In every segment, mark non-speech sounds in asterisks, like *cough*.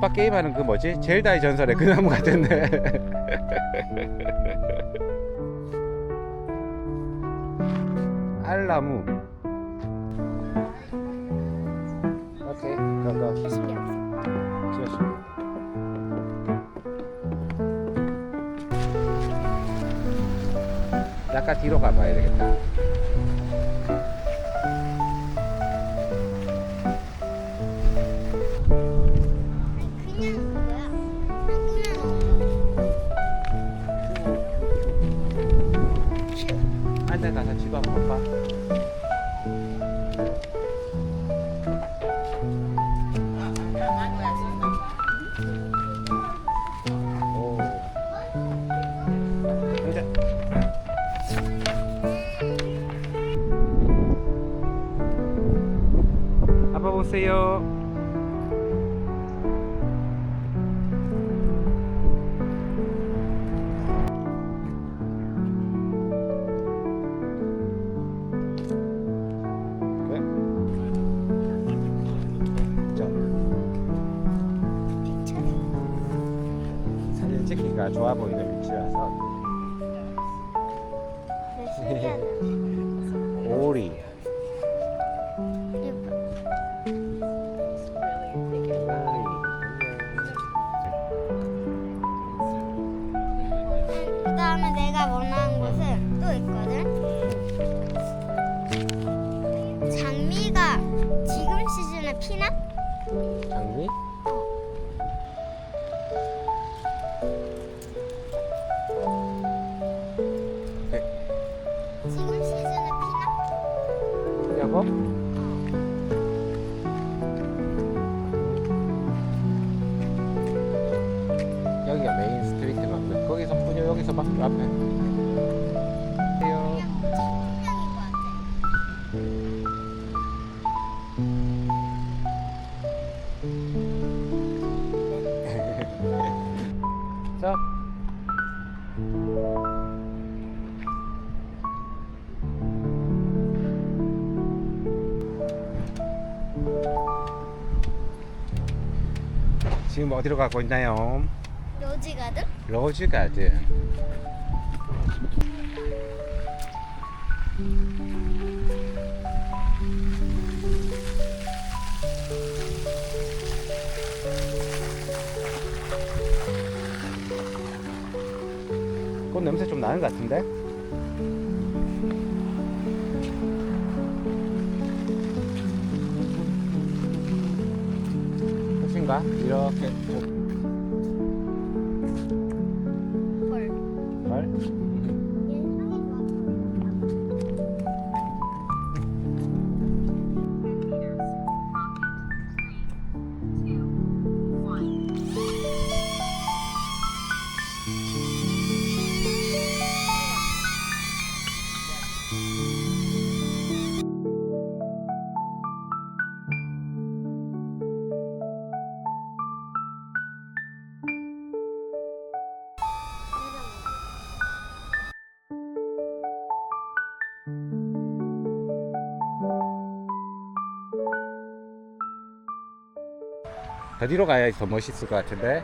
아빠 게임하는 그 뭐지? 젤다의 전설의 그 나무 같은데. *laughs* 알나무. 오케이. 지어줘. 약간 뒤로 가봐야 되겠다. 좋아 보이는 위치라서 네, 신기하다. 오리. 예뻐. 그 다음에 내가 원하는 곳은 또 있거든. 장미가 지금 시즌에 피나? 장미? 여보? 여기가 메인 스트리트 맞네. 거기서 분요 여기서 막 앞에. 지금 어디로 가고 있나요? 로지 가든? 로즈 가든. 꽃 냄새 좀 나는 것 같은데? 이렇게 더 뒤로 가야 더 멋있을 것 같은데.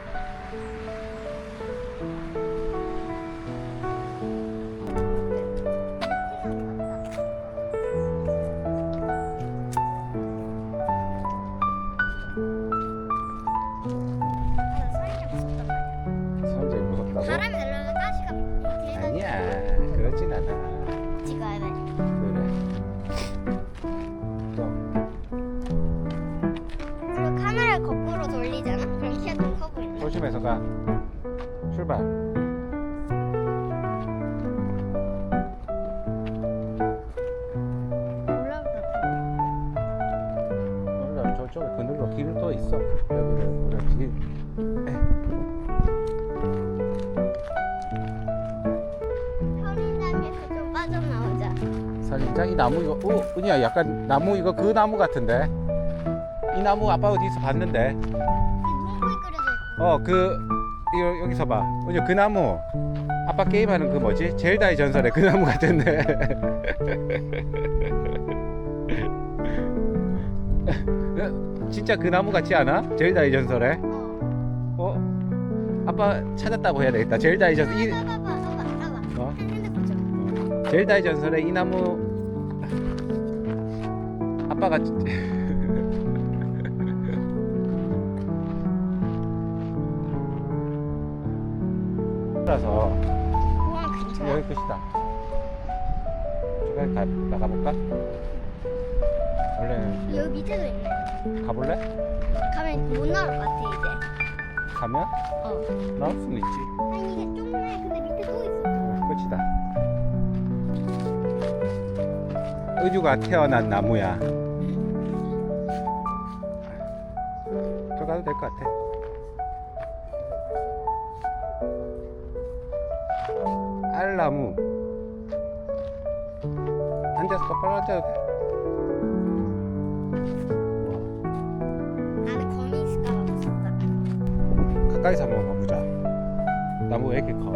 길또 있어. 여기는 그렇지. 좀 빠져나오자. 살림장 이 나무 이거, 어, 은희야, 약간 나무 이거 그 나무 같은데. 이 나무 아빠 어디서 봤는데? 그려져 있고. 어, 그 이거 여기서 봐. 은희 그 나무. 아빠 게임하는 그 뭐지? 젤다의 전설의 그 나무 같은데. *laughs* 진짜 그 나무 같지 않아? 젤다의 전설에? 어. 아빠 찾았다고 해야 되겠다. 젤다의 전설 이 어? 젤다의 전설의 이 나무 아빠가 라서 공항 근처야 여기 끝이다. 가 나가볼까? 원래는 여기 밑에도 있네 가볼래? 가면 못 나올 것 같아 이제 가면 어 나올 수는 있지. 아니 이게 조그매 근데 밑에 또 있어 어, 끝이다. 의주가 태어난 나무야. 들어가도 될 것 같아. 알나무. 앉아서 똑바로 앉아도 돼. 안에 거미 있을까 봐 무섭다 와, 가까이서 한번 봐보자. 나무 왜 이렇게 커?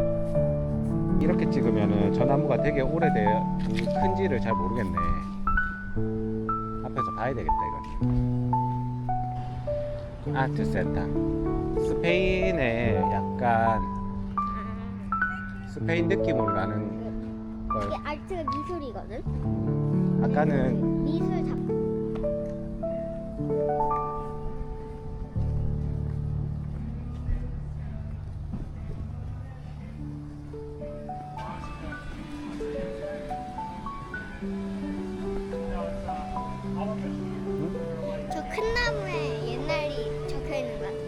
이렇게 찍으면은 저 나무가 되게 오래돼 큰지를 잘 모르겠네. 앞에서 봐야 되겠다 이건. 아트 센터. 스페인의 약간 스페인 느낌으로 나는 걸 이게 아트가 미술이거든 아까는 미술 작품 저 큰 나무에 옛날이 적혀 있는 것 같아.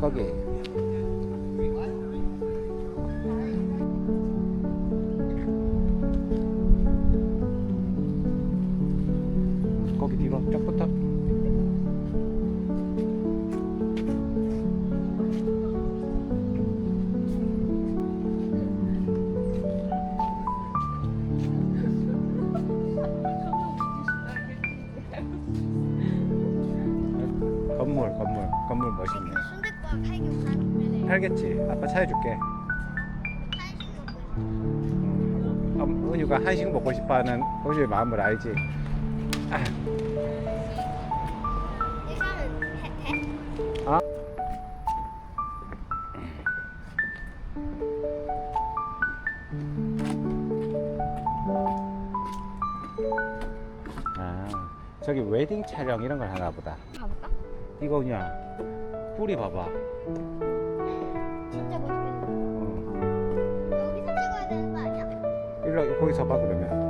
거기 거기 팔겠지 아빠 차 해줄게 음, 은유가 한식 먹고 싶어하는 은유의 마음을 알지 아? 아. 아 저기 웨딩 촬영 이런 걸 하나 보다 가볼까? 이거 은유야 뿌리 봐봐 거기서 봐 그러면